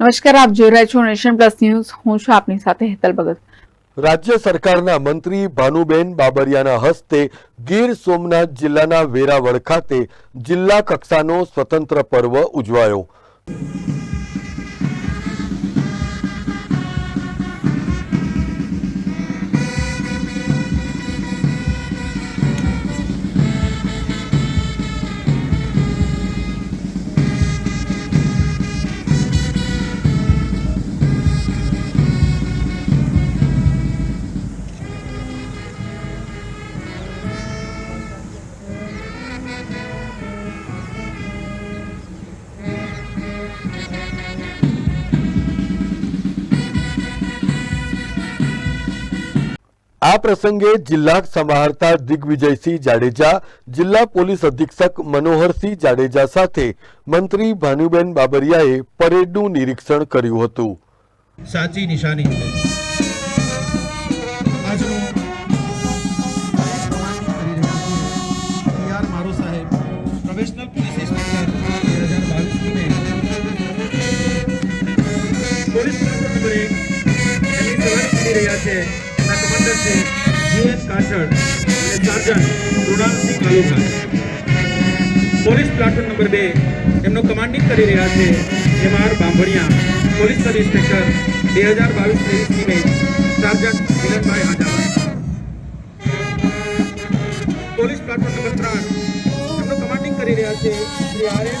નમસ્કાર, આપ જોઈ રહ્યા છો નેશન પ્લસ ન્યૂઝ. હું છું આપની સાથે હેતલ ભગત. રાજ્ય સરકારના મંત્રી ભાનુબેન બાબરિયાના હસ્તે ગીર સોમનાથ જિલ્લાના વેરાવળ ખાતે જિલ્લા કક્ષાનો સ્વતંત્ર પર્વ ઉજવાયો. આ પ્રસંગે જિલ્લા સમાહર્તા દિગ્વિજયસિંહ જાડેજા, જિલ્લા પોલીસ અધિક્ષક મનોહરસિંહ જાડેજા સાથે મંત્રી ભાનુબેન બાબરિયાએ પરેડનું નિરીક્ષણ કર્યું હતું. સાચી નિશાની પ્રોફેશનલ પોલીસ રહ્યા છે. એમના છે. જીએસ કાછડ અને sergeant Krunalsinh Kalukha police platoon number બે એમનો કમાન્ડિંગ કરી રહ્યા છે M R Bambhaniya. Police sub inspector બે હજાર બાવીસ ત્રેવીસ ટીમે sergeant Milanbhai Hajava police platoon number ત્રણ એમનો કમાન્ડિંગ કરી રહ્યા છે Shri R S